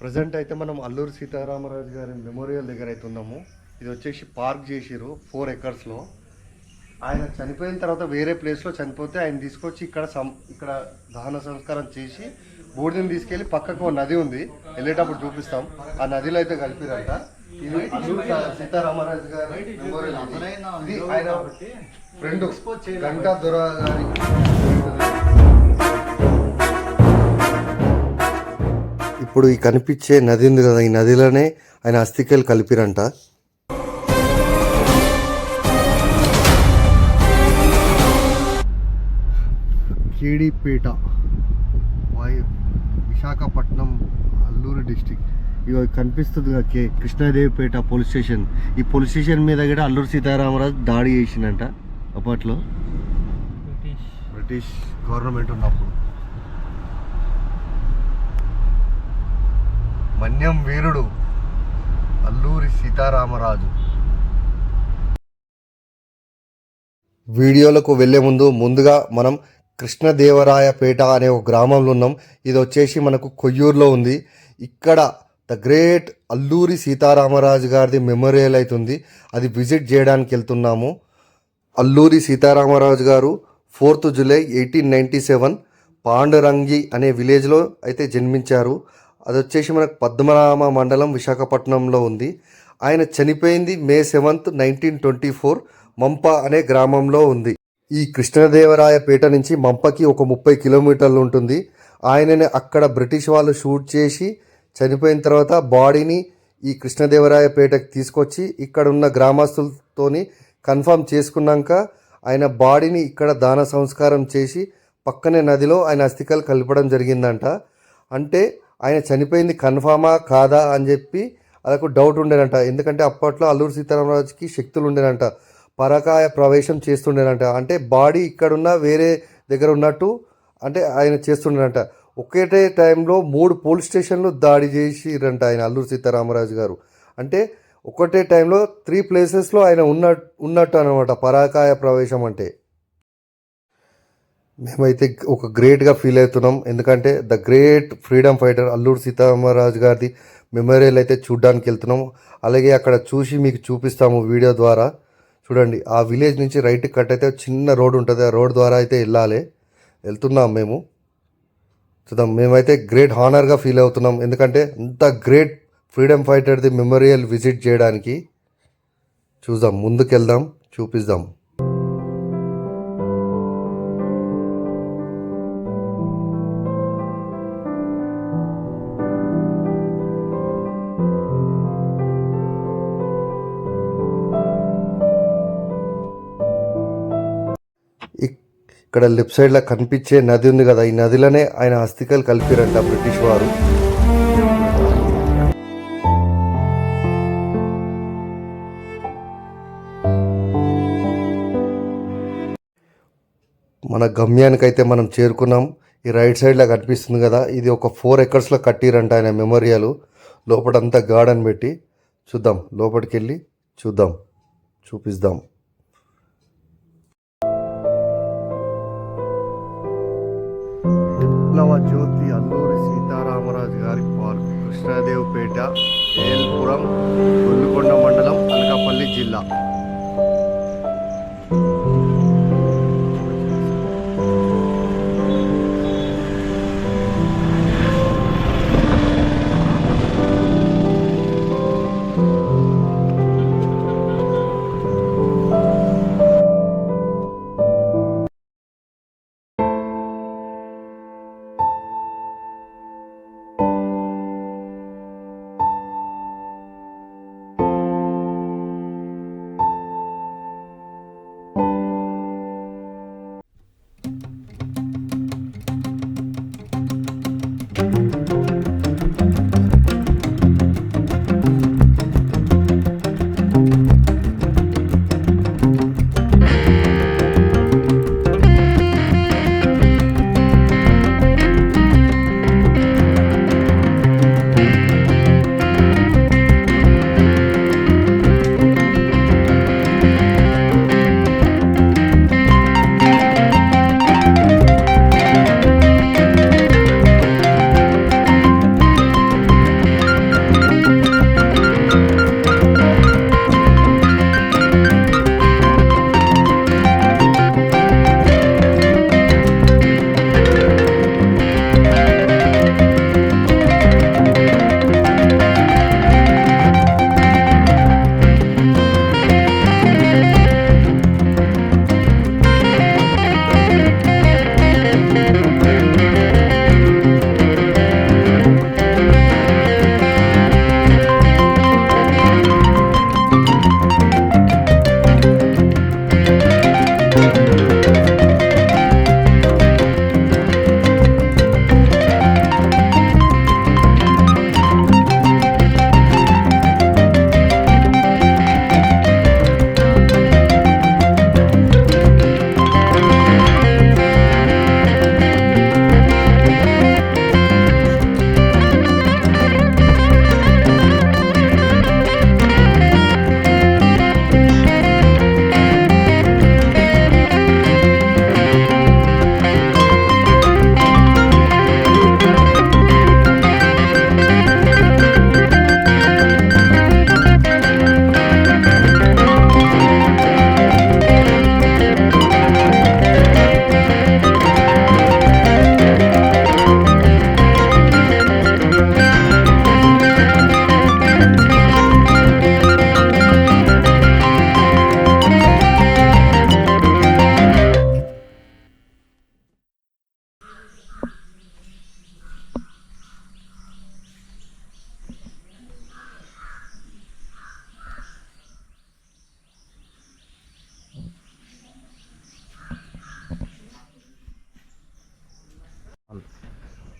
Present అయితే మనం అల్లూరి సీతారామరాజు గారి మెమోరియల్ దగ్గర అయితే ఉన్నాము. ఇది వచ్చేసి పార్క్ చేసిరు ఫోర్ ఎకర్స్లో. ఆయన చనిపోయిన తర్వాత వేరే ప్లేస్లో చనిపోతే ఆయన తీసుకొచ్చి ఇక్కడ సం ఇక్కడ దహన సంస్కారం చేసి బూడిదని తీసుకెళ్ళి పక్కకు ఒక నది ఉంది. వెళ్ళేటప్పుడు చూపిస్తాం. ఆ నదిలో అయితే కలిపిరంట. ఇది సీతారామరాజు గారి మెమోరియల్ ఇది. ఇది ఆయన ఫ్రెండ్ గంటా దొర గారి ఇప్పుడు ఈ కనిపించే నది ఉంది కదా ఈ నదిలోనే ఆయన అస్థికలు కలిపిరంట. కేడీపేట వాయు విశాఖపట్నం అల్లూరు డిస్టిక్ ఇక కనిపిస్తుంది కదా కే కృష్ణాదేవిపేట పోలీస్ స్టేషన్. ఈ పోలీస్ స్టేషన్ మీద కూడా అల్లూరు సీతారామరాజు దాడి చేసిందంట అప్పట్లో. బ్రిటిష్. బ్రిటిష్ గవర్నమెంట్ ఉన్నప్పుడు. మన్యం వీరుడు అల్లూరి సీతారామరాజు. వీడియోలకు వెళ్ళే ముందు ముందుగా మనం కృష్ణదేవరాయపేట అనే ఒక గ్రామంలో ఉన్నాం. ఇది వచ్చేసి మనకు కొయ్యూరులో ఉంది. ఇక్కడ ద గ్రేట్ అల్లూరి సీతారామరాజు గారిది మెమోరియల్ అవుతుంది అది విజిట్ చేయడానికి వెళ్తున్నాము. అల్లూరి సీతారామరాజు గారు fourth July eighteen ninety seven Pandurangi అనే విలేజ్లో అయితే జన్మించారు. అది వచ్చేసి మనకు పద్మనామ మండలం విశాఖపట్నంలో ఉంది. ఆయన చనిపోయింది May seventh nineteen twenty four Mampa అనే గ్రామంలో ఉంది. ఈ కృష్ణదేవరాయపేట నుంచి మంపకి ఒక ముప్పై కిలోమీటర్లు ఉంటుంది. ఆయనని అక్కడ బ్రిటిష్ వాళ్ళు షూట్ చేసి చనిపోయిన తర్వాత బాడీని ఈ కృష్ణదేవరాయపేటకి తీసుకొచ్చి ఇక్కడ ఉన్న గ్రామస్తులతోని కన్ఫర్మ్ చేసుకున్నాక ఆయన బాడీని ఇక్కడ దాన సంస్కారం చేసి పక్కనే నదిలో ఆయన అస్థికలు కలపడం జరిగిందంట. అంటే ఆయన చనిపోయింది కన్ఫామా కాదా అని చెప్పి అదొక డౌట్ ఉండేనంట. ఎందుకంటే అప్పట్లో అల్లూరు సీతారామరాజుకి శక్తులు ఉండేనంట. పరకాయ ప్రవేశం చేస్తుండేనంట. అంటే బాడీ ఇక్కడున్న వేరే దగ్గర ఉన్నట్టు అంటే ఆయన చేస్తుండేనంట. ఒకేటే టైంలో మూడు పోలీస్ స్టేషన్లు దాడి చేసిరంట ఆయన అల్లూరు సీతారామరాజు గారు. అంటే ఒకటే టైంలో త్రీ ప్లేసెస్లో ఆయన ఉన్న ఉన్నట్టు అనమాట పరాకాయ ప్రవేశం అంటే. మేమైతే ఒక గ్రేట్గా ఫీల్ అవుతున్నాం. ఎందుకంటే the great freedom fighter Alluru Sitarama గారిది మెమోరియల్ అయితే చూడడానికి వెళ్తున్నాం. అలాగే అక్కడ చూసి మీకు చూపిస్తాము వీడియో ద్వారా. చూడండి ఆ విలేజ్ నుంచి రైట్ కట్ అయితే చిన్న రోడ్ ఉంటుంది. ఆ రోడ్ ద్వారా అయితే వెళ్ళాలి. వెళ్తున్నాం మేము. చూద్దాం మేమైతే గ్రేట్ హానర్గా ఫీల్ అవుతున్నాం. ఎందుకంటే అంత గ్రేట్ ఫ్రీడమ్ ఫైటర్ది మెమోరియల్ విజిట్ చేయడానికి. చూద్దాం ముందుకెళ్దాం చూపిద్దాం. ఇక్కడ లెఫ్ట్ సైడ్లో కనిపించే నది ఉంది కదా ఈ నదిలోనే ఆయన అస్థికలు కలిపిరంట బ్రిటిష్ వారు. మన గమ్యానికి అయితే మనం చేరుకున్నాం. ఈ రైట్ సైడ్లో కనిపిస్తుంది కదా ఇది ఒక ఫోర్ ఎకర్స్లో కట్టిరంట ఆయన మెమోరియల్. లోపలంతా గార్డెన్ పెట్టి చూద్దాం లోపలికి వెళ్ళి చూద్దాం చూపిద్దాం. విప్లవ జ్యోతి అల్లూరి సీతారామరాజు గారి పార్క్ కృష్ణదేవపేట ఏల్పురం గొల్లుకొండ మండలం అనకాపల్లి జిల్లా.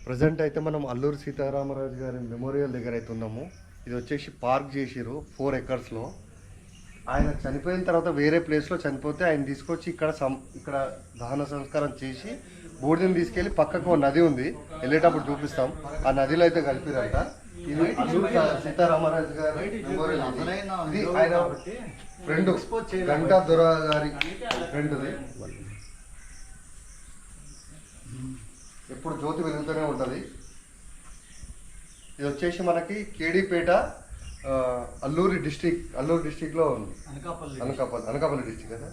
ప్రజెంట్ అయితే మనం అల్లూరి సీతారామరాజు గారి మెమోరియల్ దగ్గర అయితే ఉన్నాము. ఇది వచ్చేసి పార్క్ చేసిరు ఫోర్ ఎకర్స్లో. ఆయన చనిపోయిన తర్వాత వేరే ప్లేస్లో చనిపోతే ఆయన తీసుకొచ్చి ఇక్కడ సం ఇక్కడ దహన సంస్కారం చేసి బూడిదని తీసుకెళ్ళి పక్కకు ఒక నది ఉంది. వెళ్ళేటప్పుడు చూపిస్తాం. ఆ నదిలో అయితే కలిపిరంట. ఇది సీతారామరాజు గారి మెమోరియల్. ఇది ఆయన ఫ్రెండ్. గంటా దొర గారి ఫ్రెండ్ది. ఎప్పుడు జ్యోతి వెలుగుతూనే ఉంటుంది. ఇది వచ్చేసి మనకి కేడీపేట అల్లూరి డిస్టిక్ అల్లూరి డిస్టిక్లో ఉంది. అనకాపల్లి అనకాపల్లి అనకాపల్లి డిస్టిక్ కదా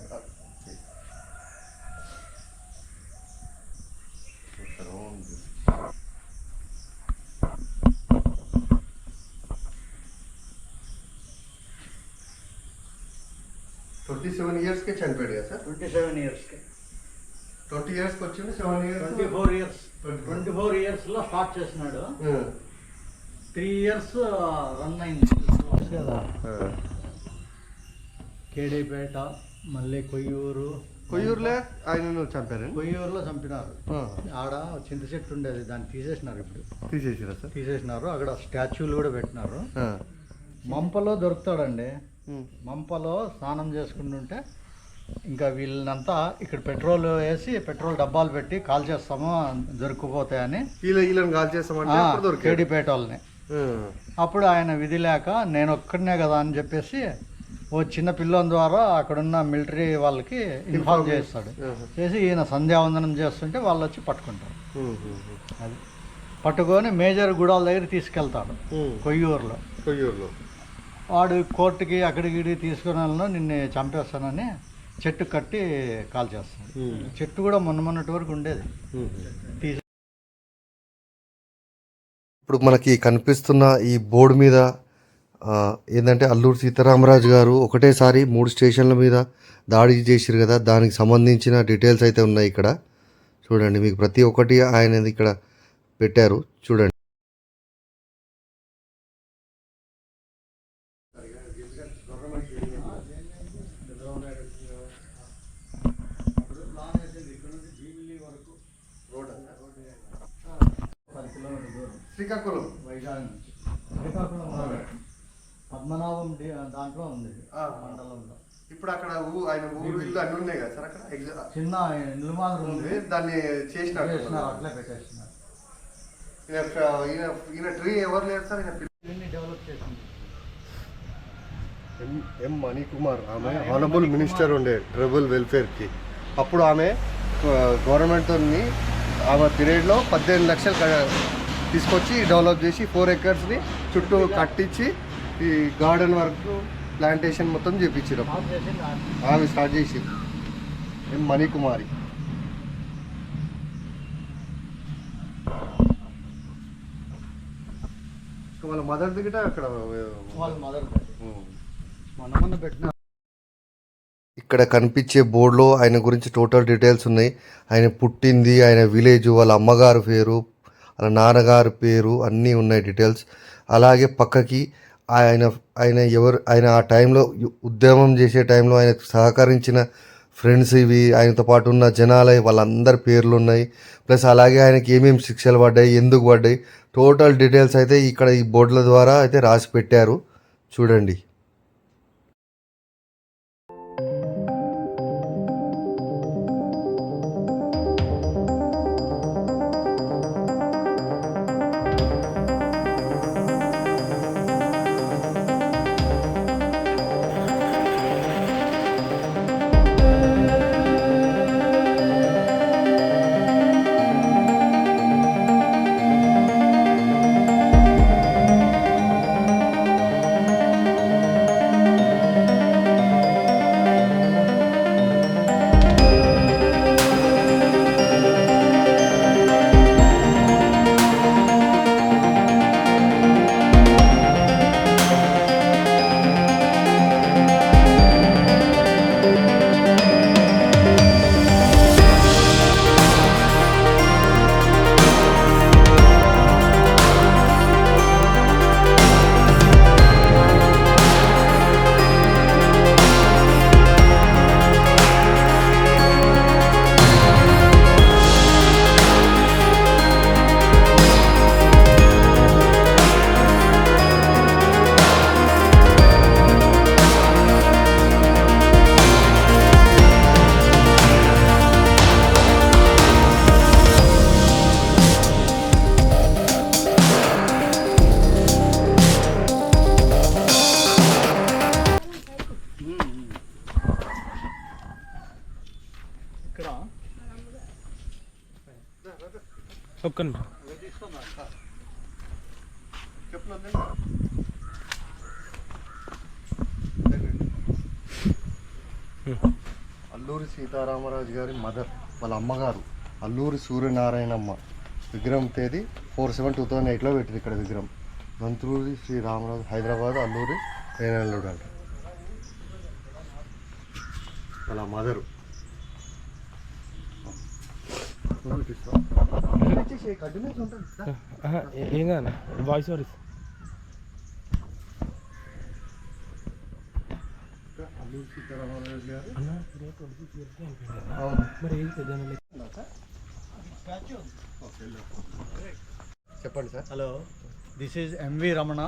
ట్వంటీ సెవెన్ ఇయర్స్కే చనిపోయాడు కదా సార్? ట్వంటీ సెవెన్ ఇయర్స్కి ట్వంటీ ఇయర్స్కి వచ్చింది seven twenty years four years twenty four ఇయర్స్లో స్టార్ట్ చేసినాడు. త్రీ ఇయర్స్ రన్ అయింది. కదా. కేడీపేట మళ్ళీ కొయ్యూరు. కొయ్యూరులే ఆయన చంపారండి కొయ్యూరులో చంపినారు. ఆడ చింత చెట్టు ఉండేది దాన్ని తీసేసినారు ఇప్పుడు. తీసేసిరా సార్? తీసేసినారు అక్కడ స్టాచ్యూలు కూడా పెట్టినారు. మంపలో దొరుకుతాడండి. మంపలో స్నానం చేసుకుంటుంటే ఇంకా వీళ్ళనంతా ఇక్కడ పెట్రోల్ వేసి పెట్రోల్ డబ్బాలు పెట్టి కాల్ చేస్తాము దొరికిపోతాయని. వీళ్ళ వీళ్ళని కాల్ చేస్తామంటే కేడీపేట వాళ్ళని అప్పుడు ఆయన విధి లేక నేను ఒక్కడనే కదా అని చెప్పేసి ఓ చిన్న పిల్లోని ద్వారా అక్కడున్న మిలిటరీ వాళ్ళకి ఇన్ఫార్మ్ చేస్తాడు. చేసి ఈయన సంధ్యావందనం చేస్తుంటే వాళ్ళు వచ్చి పట్టుకుంటారు అది. పట్టుకొని మేజర్ గుడాల దగ్గర తీసుకెళ్తాడు. కొయ్యూరులో. కొయ్యూరులో. వాడు కోర్టుకి అక్కడికి తీసుకుని వెళ్ళను నిన్ను చంపేస్తానని చెట్టు కట్టి కాల్ చేస్తాడు చెట్టు కూడా మొన్న మొన్నటి వరకు ఉండేది. ఇప్పుడు మనకి కనిపిస్తున్న ఈ బోర్డు మీద ఏంటంటే అల్లూరు సీతారామరాజు గారు ఒకటేసారి మూడు స్టేషన్ల మీద దాడి చేసిరు కదా దానికి సంబంధించిన డీటెయిల్స్ అయితే ఉన్నాయి ఇక్కడ. చూడండి మీకు ప్రతి ఒక్కటి ఆయన ఇక్కడ పెట్టారు. చూడండి పది కిలోమీటర్ దూరం శ్రీకాకుళం. వైజాగ్ నుంచి. శ్రీకాకుళం. పద్మనాభం డి- దాంట్లో ఉంది ఆ. మండలంలో. ఇప్పుడు అక్కడ ఊ- ఆయన ఊరు ఇల్లు అన్ని ఉన్నాయి కదా సార్ అక్కడ? చిన్న మాదిరి ఉంది. దాన్ని చేసినట్టు చేసినారు అట్లే పెట్టేసినారు. ఈయన ఈయన ఈయన ట్రీ ఎవరు లేరు సార్? ఈయన డెవలప్ చేసింది. M M Manikumar. ఆమె హానబుల్ మినిస్టర్ ఉండే ట్రైబల్ వెల్ఫేర్కి. అప్పుడు ఆమె గవర్నమెంట్తో ఆమె పీరియడ్లో పద్దెనిమిది లక్షలు తీసుకొచ్చి డెవలప్ చేసి ఫోర్ ఎకర్స్ని చుట్టూ కట్టించి ఈ గార్డెన్ వర్క్ ప్లాంటేషన్ మొత్తం చేపించారు ఆమె. స్టార్ట్ చేసి మణికుమారి వాళ్ళ మదర్ దిగట అక్కడ వాళ్ళ మదర్ మొన్న మొన్న పెట్టిన ఇక్కడ కనిపించే బోర్డులో ఆయన గురించి టోటల్ డీటెయిల్స్ ఉన్నాయి. ఆయన పుట్టింది ఆయన విలేజ్ వాళ్ళ అమ్మగారు పేరు అలా నాన్నగారు పేరు అన్నీ ఉన్నాయి డీటెయిల్స్. అలాగే పక్కకి ఆయన ఆయన ఎవరు ఆయన ఆ టైంలో ఉద్యమం చేసే టైంలో ఆయన సహకరించిన ఫ్రెండ్స్ ఇవి ఆయనతో పాటు ఉన్న జనాలు వాళ్ళందరి పేర్లు ఉన్నాయి. ప్లస్ అలాగే ఆయనకి ఏమేమి శిక్షలు పడ్డాయి ఎందుకు పడ్డాయి టోటల్ డీటెయిల్స్ అయితే ఇక్కడ ఈ బోర్డుల ద్వారా అయితే రాసి పెట్టారు. చూడండి. ఒక్క అల్లూరి సీతారామరాజు గారి మదర్ వాళ్ళ అమ్మగారు అల్లూరి సూర్యనారాయణమ్మ విగ్రహం తేదీ ఫోర్ సెవెన్ టూ థౌజండ్ ఎయిట్లో పెట్టింది ఇక్కడ విగ్రహం. మంత్రూరి శ్రీ రామరాజు హైదరాబాద్ అల్లూరి రేనల్లుడు అంట. వాళ్ళ మదరు. చూపిస్తాం ఏ- కాదు వాయిస్ ఓవర్ అల్లూరి సీతారామరాజు గారు అన్న. ఇదే 26 years కి అయిపోయింది కదా. అవును. మరి ఏం పెద్ద చెప్పండి sir. Hello. This is MV Ramana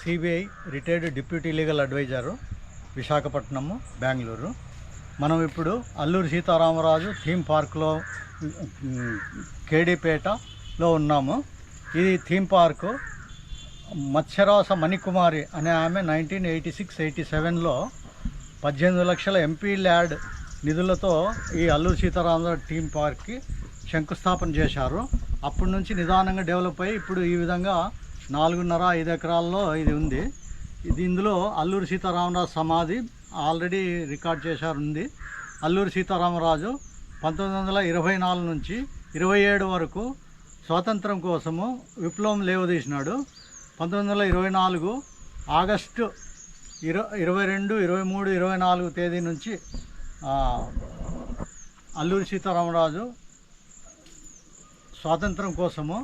CBI retired deputy legal advisor Visakhapatnam Bengaluru మనం ఇప్పుడు అల్లూరి సీతారామరాజు థీమ్ పార్క్లో కేడీపేటలో ఉన్నాము. ఇది థీమ్ పార్కు. మత్స్యరాస మణికుమారి అనే ఆమె నైన్టీన్ ఎయిటీ సిక్స్ ఎయిటీ సెవెన్లో పద్దెనిమిది లక్షల ఎంపీ ల్యాడ్ నిధులతో ఈ అల్లూరి సీతారామరాజు థీమ్ పార్క్కి శంకుస్థాపన చేశారు. అప్పటి నుంచి నిదానంగా డెవలప్ అయ్యి ఇప్పుడు ఈ విధంగా నాలుగున్నర ఐదు ఎకరాల్లో ఇది ఉంది. ఇది ఇందులో అల్లూరి సీతారామరాజు సమాధి ఆల్రెడీ రికార్డ్ చేశారు ఉంది. అల్లూరి సీతారామరాజు పంతొమ్మిది వందల ఇరవై నాలుగు నుంచి ఇరవై ఏడు వరకు స్వాతంత్రం కోసము విప్లవం లేవదీసినాడు. పంతొమ్మిది వందల ఇరవై నాలుగు ఆగస్టు ఇర ఇరవై రెండు ఇరవై మూడు ఇరవై నాలుగు తేదీ నుంచి అల్లూరి సీతారామరాజు స్వాతంత్రం కోసము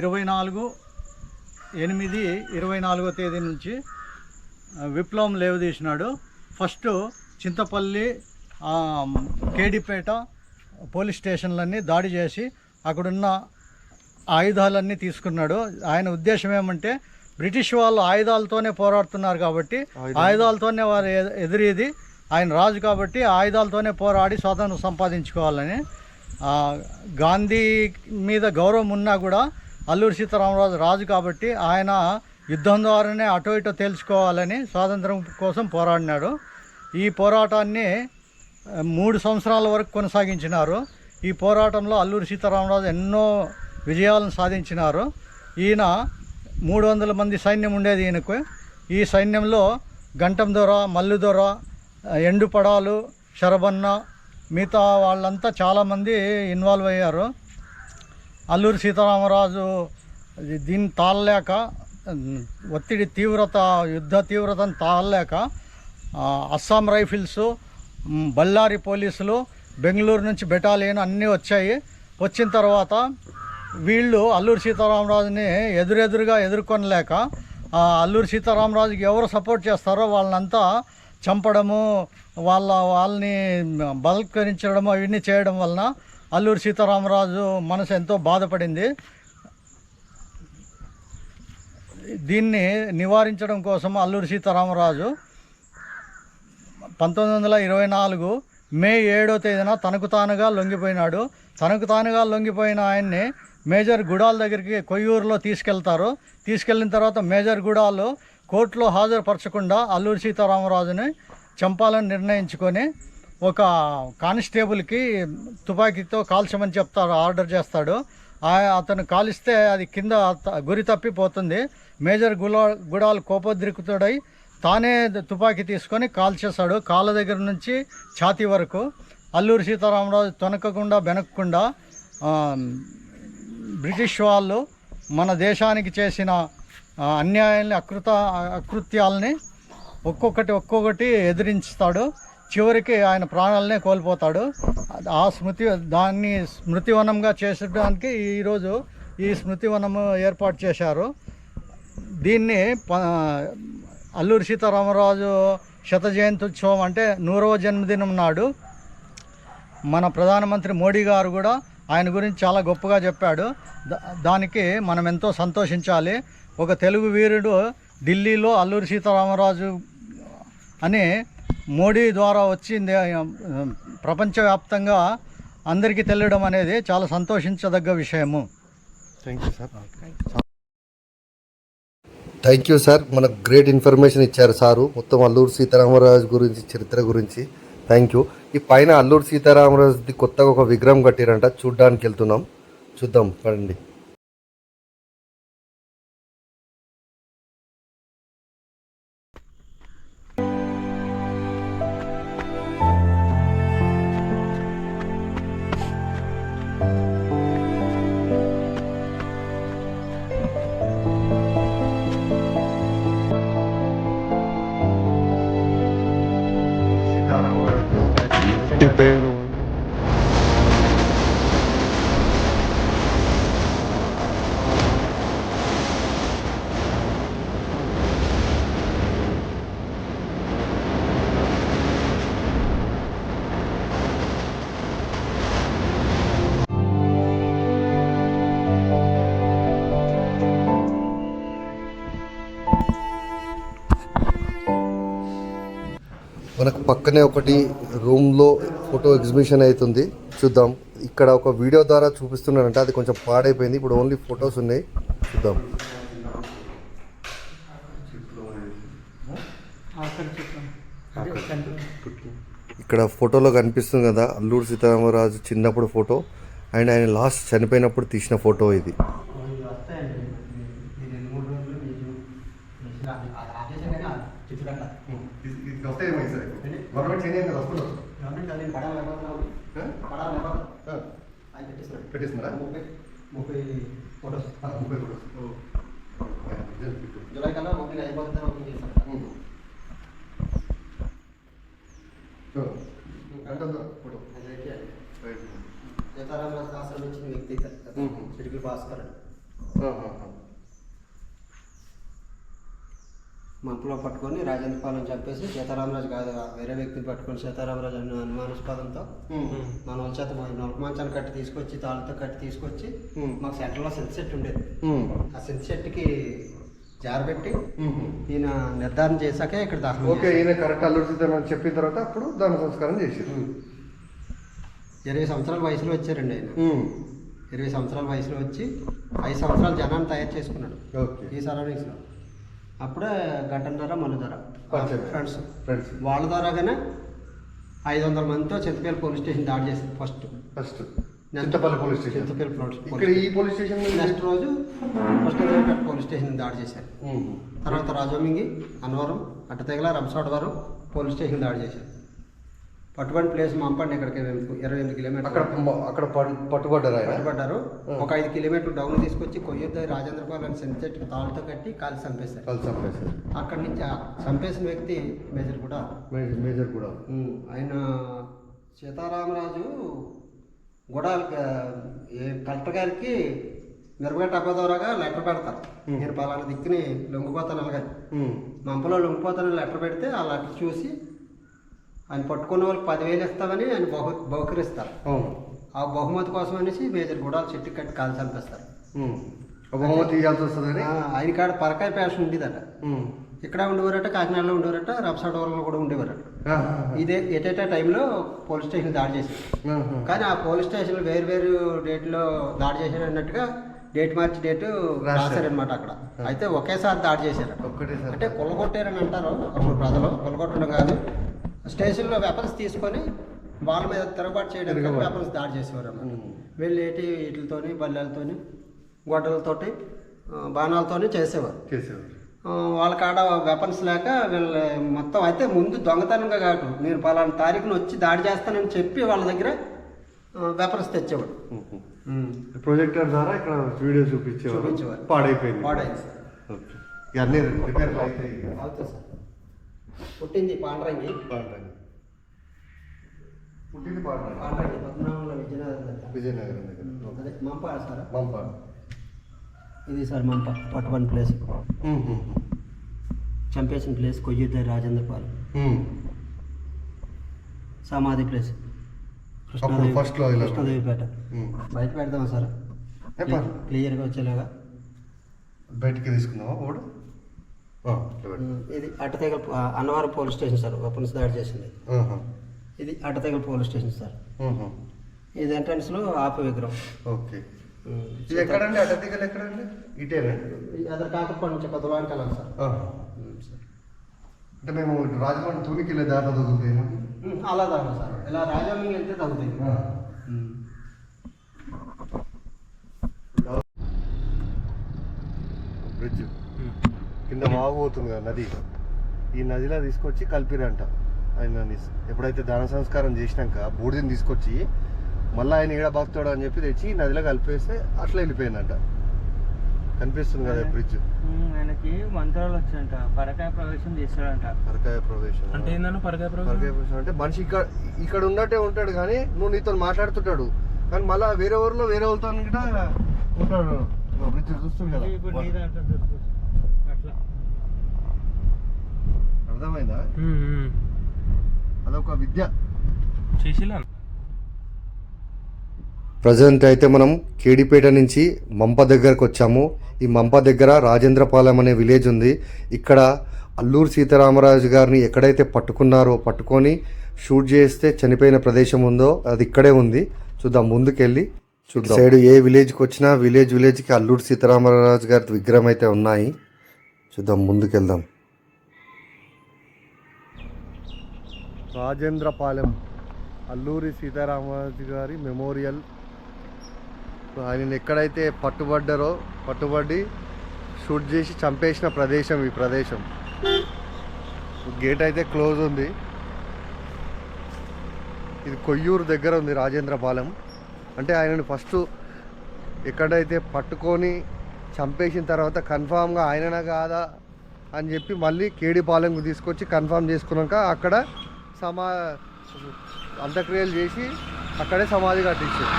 ఇరవై నాలుగు ఎనిమిది ఇరవై నాలుగో తేదీ నుంచి విప్లవం లేవదీసినాడు. ఫస్ట్ చింతపల్లి కేడిపేట పోలీస్ స్టేషన్లన్నీ దాడి చేసి అక్కడున్న ఆయుధాలన్నీ తీసుకున్నాడు. ఆయన ఉద్దేశం ఏమంటే బ్రిటిష్ వాళ్ళు ఆయుధాలతోనే పోరాడుతున్నారు కాబట్టి ఆయుధాలతోనే వారు ఎదిరేది. ఆయన రాజు కాబట్టి ఆయుధాలతోనే పోరాడి స్వాతంత్రం సంపాదించుకోవాలని. గాంధీ మీద గౌరవం ఉన్నా కూడా అల్లూరి సీతారామరాజు రాజు కాబట్టి ఆయన యుద్ధం ద్వారానే అటో ఇటో తేల్చుకోవాలని స్వాతంత్రం కోసం పోరాడినాడు. ఈ పోరాటాన్ని మూడు సంవత్సరాల వరకు కొనసాగించినారు. ఈ పోరాటంలో అల్లూరి సీతారామరాజు ఎన్నో విజయాలను సాధించినారు. ఈయన మూడు వందల మంది సైన్యం ఉండేది ఈయనకు. ఈ సైన్యంలో గంటం దొర మల్లు దొర శరబన్న మిగతా వాళ్ళంతా చాలామంది ఇన్వాల్వ్ అయ్యారు. అల్లూరి సీతారామరాజు దీన్ని తాళలేక ఒత్తిడి తీవ్రత యుద్ధ తీవ్రతను తాగలేక అస్సాం రైఫిల్స్ బళ్ళారి పోలీసులు బెంగళూరు నుంచి బెటాలియన్ అన్నీ వచ్చాయి. వచ్చిన తర్వాత వీళ్ళు అల్లూరు సీతారామరాజుని ఎదురెదురుగా ఎదుర్కొనలేక అల్లూరు సీతారామరాజుకి ఎవరు సపోర్ట్ చేస్తారో వాళ్ళనంతా చంపడము వాళ్ళ వాళ్ళని బలత్కరించడము అవన్నీ చేయడం వలన అల్లూరు సీతారామరాజు మనసు ఎంతో బాధపడింది. దీన్ని నివారించడం కోసం అల్లూరి సీతారామరాజు పంతొమ్మిది వందల ఇరవై నాలుగు మే ఏడో తేదీన తనకు తానుగా లొంగిపోయినాడు. తనకు తానుగా లొంగిపోయిన ఆయన్ని మేజర్ గుడాల దగ్గరికి కొయ్యూరులో తీసుకెళ్తారు. తీసుకెళ్ళిన తర్వాత మేజర్ గుడాలు కోర్టులో హాజరుపరచకుండా అల్లూరి సీతారామరాజుని చంపాలని నిర్ణయించుకొని ఒక కానిస్టేబుల్కి తుపాకీతో కాల్చమని చెప్తారు ఆర్డర్ చేస్తాడు. అతను కాలిస్తే అది కింద త- గురి తప్పిపోతుంది. మేజర్ గులా గుడాలు కోపోద్రిక్తుడై తానే తుపాకీ తీసుకొని కాల్చేశాడు. కాళ్ళ దగ్గర నుంచి ఛాతీ వరకు. అల్లూరి సీతారామరాజు తొనకకుండా వెనక్కుండా బ్రిటిష్ వాళ్ళు మన దేశానికి చేసిన అన్యాయాల్ని అకృత అకృత్యాలని ఒక్కొక్కటి ఒక్కొక్కటి ఎదిరించుతాడు. చివరికి ఆయన ప్రాణాలనే కోల్పోతాడు. ఆ స్మృతి దాన్ని స్మృతివనంగా చేసడానికి ఈరోజు ఈ స్మృతివనము ఏర్పాటు చేశారు. దీన్ని ప అల్లూరి సీతారామరాజు శత జయంత్యుత్సవం అంటే నూరవ జన్మదినం నాడు మన ప్రధానమంత్రి మోడీ గారు కూడా ఆయన గురించి చాలా గొప్పగా చెప్పాడు. దానికి మనం ఎంతో సంతోషించాలి. ఒక తెలుగు వీరుడు ఢిల్లీలో అల్లూరి సీతారామరాజు అని మోడీ ద్వారా వచ్చింది ప్రపంచవ్యాప్తంగా అందరికీ తెలియడం అనేది చాలా సంతోషించదగ్గ విషయము. Thank you sir thank you sir మనకు గ్రేట్ ఇన్ఫర్మేషన్ ఇచ్చారు సారు. మొత్తం అల్లూరు సీతారామరాజు గురించి చరిత్ర గురించి. థ్యాంక్ యూ ఈ పైన అల్లూరు సీతారామరాజుది కొత్తగా ఒక విగ్రహం కట్టిరంట. చూడ్డానికి వెళ్తున్నాం. చూద్దాం పడండి పక్కనే ఒకటి రూమ్లో ఫోటో ఎగ్జిబిషన్ అవుతుంది. చూద్దాం. ఇక్కడ ఒక వీడియో ద్వారా చూపిస్తున్నారంటే అది కొంచెం పాడైపోయింది. ఇప్పుడు ఓన్లీ ఫొటోస్ ఉన్నాయి. చూద్దాం. ఇక్కడ ఫోటోలో కనిపిస్తుంది కదా అల్లూరు సీతారామరాజు చిన్నప్పుడు ఫోటో అండ్ ఆయన లాస్ట్ చనిపోయినప్పుడు తీసిన ఫోటో ఇది. సీతారామరాజు ఆశ్రమం ఇచ్చిన వ్యక్తి చిరుకులు భాస్కర్ మంపులో పట్టుకొని రాజేంద్ర పాలెం చంపేసి సీతారామరాజు కాదు వేరే వ్యక్తిని పట్టుకొని సీతారామరాజు అన్న అనుమానాస్పదంతో మన వాళ్ళ చేత నొలక మంచాన్ని కట్టి తీసుకొచ్చి తాళ్ళతో కట్టి తీసుకొచ్చి మాకు సెంటర్లో సెంట్ సెట్ ఉండేది. ఆ సెంట్ సెట్కి జారబెట్టి ఈయన నిర్ధారణ చేశాకే ఇక్కడ దాఖలు ఓకే ఈయన కరెక్ట్ అల్లూరు సీతారామరాజు చెప్పిన తర్వాత అప్పుడు దాన సంస్కారం చేసారు ఇరవై సంవత్సరాల వయసులో వచ్చారండి ఆయన. ఇరవై సంవత్సరాల వయసులో వచ్చి ఐదు సంవత్సరాలు జనాన్ని తయారు చేసుకున్నాడు. ఓకే. ఈ సరౌండింగ్స్లో. అప్పుడే గంటన్నర మన ధర. ఫ్రెండ్స్. ఫ్రెండ్స్. వాళ్ళ ద్వారాగానే ఐదు వందల మందితో చింతపల్లి పోలీస్ స్టేషన్ దాడి చేసింది first. First. Chintapalli police station. Chintapalli ఇక్కడ ఈ పోలీస్ స్టేషన్ నెక్స్ట్ రోజు ఫస్ట్ పోలీస్ స్టేషన్ దాడి చేశారు. తర్వాత రాజోమింగి అన్నవరం అట్టతెగల రంసోడవరం పోలీస్ స్టేషన్ దాడి చేశారు. పట్టుబడి ప్లేస్ మంపండి ఇక్కడికి ఇరవై ఎనిమిది కిలోమీటర్ అక్కడ అక్కడ పట్టు- పట్టుబడ్డారు పట్టుబడ్డారు. ఒక ఐదు కిలోమీటర్లు డౌన్ తీసుకొచ్చి కొయ్యొద్ద రాజేంద్రపాలెం సెంచెట్కి తాళ్ళతో కట్టి కాలు చంపేశారు. కలిసి చంపేశారు. అక్కడి నుంచి చంపేసిన వ్యక్తి మేజర్ కూడా. మేజర్ కూడా. ఆయన సీతారామరాజు కూడా ఏ కలెక్టర్ గారికి మిరపగట్ట అబ్బా ద్వారాగా లెటర్ పెడతారు. నేను పలానా దిక్కుని లొంగిపోతాను అలాగే. మంపలో లొంగిపోతానని లెటర్ పెడితే ఆ లెటర్ చూసి ఆయన పట్టుకున్న వాళ్ళకి పదివేలు ఇస్తామని ఆయన బహు బహుకరిస్తారు. ఆ బహుమతి కోసం అనేసి మేజర్ గుడాలు చెట్టు కట్టి కాలు చంపేస్తారు బహుమతి ఇవ్వాల్సి వస్తుందని? ఆ, ఆయన కాడ పరకాయ ప్యాషన్ ఉండేదట. ఇక్కడ ఉండేవారట కాకినాడలో ఉండేవారట రప్సాడవరంలో కూడా ఉండేవారట. ఇదే ఎటేటా టైంలో పోలీస్ స్టేషన్ దాడి చేశారు. కానీ ఆ పోలీస్ స్టేషన్ వేరు వేరు డేట్లో దాడి చేశారు అన్నట్టుగా డేట్ మార్చి డేట్ రాశారనమాట అక్కడ. అయితే ఒకేసారి దాడి చేశారు అంటే కొల్లగొట్టారని అంటారు అప్పుడు ప్రజలు. కొల్లగొట్టడం కాదు. స్టేషన్లో వెపన్స్ తీసుకొని వాళ్ళ మీద తిరగబాటు చేయడానికి వెపన్స్ దాడి చేసేవారు అన్నమాట వీళ్ళు ఏంటి వీటితోని బల్లెలతోని గొడ్డలతోటి బాణాలతోని చేసేవారు. చేసేవారు. వాళ్ళ కాడ వెపన్స్ లేక వీళ్ళ మొత్తం అయితే ముందు దొంగతనంగా కాదు. నేను పలానా తారీఖున వచ్చి దాడి చేస్తానని చెప్పి వాళ్ళ దగ్గర వెపన్స్ తెచ్చేవాడు. ప్రొజెక్టర్ ద్వారా ఇక్కడ వీడియో చూపించేవారు. చూపించేవారు. పాడైపోయింది. ఇవన్నీ రిపేర్ అవుతాయి అవుతుంది సార్. పుట్టింది పాండ్రంగి. పాడరండి పుట్టింది పాడరండి పాండ్రంగి పద్మనాభంలో విజయనగరం దగ్గర. విజయనగరం దగ్గర. అదే మంప సార్. మంప ఇది సార్ మంప పట్టుబడి ప్లేస్. చంపేసిన ప్లేస్ కొయ్యుద్ద రాజేంద్రపాలెం సమాధి ప్లేస్. కృష్ణదేవిపేట. బయట పెడదాం సార్. క్లియర్గా వచ్చేలాగా. బయటికి తీసుకుందామా? బోర్డు ఇది Addateegala Annavaram police station sir. Weapons దాడి చేసింది. ఇది అట్టతెగల పోలీస్ స్టేషన్ సార్. ఇది ఎంట్రన్స్లో ఆప విగ్రహం. ఓకే. ఇది ఎక్కడండి? ఎక్కడండి? ఇటేనా? అదర్ నుంచి కొత్త సార్. అంటే మేము రాజమండ్రి తూనికి వెళ్ళే ఉమ్, అలా తగ్గదు సార్. ఇలా రాజమండ్రి వెళ్తే తగ్గుతాయి బ్రిడ్జ్. కింద వాగు పోతుంది కదా నది. ఈ నదిలో తీసుకొచ్చి కలిపిరంట. ఆయన ఎప్పుడైతే దాన సంస్కారం చేసినాక బూడిదని తీసుకొచ్చి మళ్ళీ ఆయన ఈడ బతుతాడు అని చెప్పి తెచ్చి నదిలో కలిపేస్తే అట్లా వెళ్ళిపోయిందంట. కనిపిస్తుంది కదా బ్రిడ్జ్ ఆయనకి మంత్రాలు వచ్చాయంట. పరకాయ ప్రవేశం చేస్తాడంట పరకాయ ప్రవేశం. అంటే ఏందన్న పరకాయ పరకాయ ప్రవేశం ప్రవేశం అంటే మనిషి ఇక్కడ ఇక్కడ ఉన్నట్టే ఉంటాడు కానీ నువ్వు నీతో మాట్లాడుతుంటాడు. కానీ మళ్ళా వేరే ఊర్లో వేరే వాళ్ళతో కూడా ఉంటాడు. బ్రిడ్జ్ చూస్తుంది కదా. అర్థమైందా. అదొక విద్య. చేసిలా ప్రజెంట్ అయితే మనం కేడిపేట నుంచి మంప దగ్గరకు వచ్చాము. ఈ మంప దగ్గర రాజేంద్రపాలెం అనే విలేజ్ ఉంది. ఇక్కడ అల్లూరు సీతారామరాజు గారిని ఎక్కడైతే పట్టుకున్నారో పట్టుకొని షూట్ చేస్తే చనిపోయిన ప్రదేశం ఉందో అది ఇక్కడే ఉంది. చూద్దాం ముందుకెళ్ళి చూద్దాం. సైడ్ ఏ విలేజ్కి వచ్చినా విలేజ్ విలేజ్కి అల్లూరు సీతారామరాజు గారి విగ్రహం అయితే ఉన్నాయి. చూద్దాం ముందుకెళ్దాం. రాజేంద్రపాలెం అల్లూరి సీతారామరాజు గారి మెమోరియల్ ఆయన ఎక్కడైతే పట్టుబడ్డారో పట్టుబడి షూట్ చేసి చంపేసిన ప్రదేశం ఈ ప్రదేశం. గేట్ అయితే క్లోజ్ ఉంది. ఇది కొయ్యూరు దగ్గర ఉంది రాజేంద్రపాలెం అంటే ఆయనను ఫస్ట్ ఎక్కడైతే పట్టుకొని చంపేసిన తర్వాత కన్ఫామ్గా ఆయననా కాదా అని చెప్పి మళ్ళీ కేడిపాలెంకు తీసుకొచ్చి కన్ఫామ్ చేసుకున్నాక అక్కడ సమా అంత్యక్రియలు చేసి అక్కడే సమాధి కట్టించారు.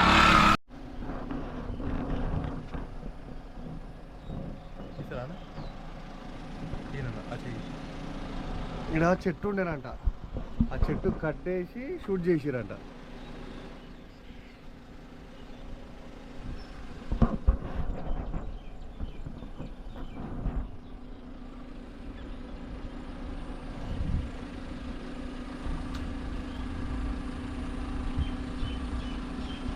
ఇక్కడ చెట్టు ఉండేనంట. ఆ చెట్టు కట్టేసి షూట్ చేసిరంట.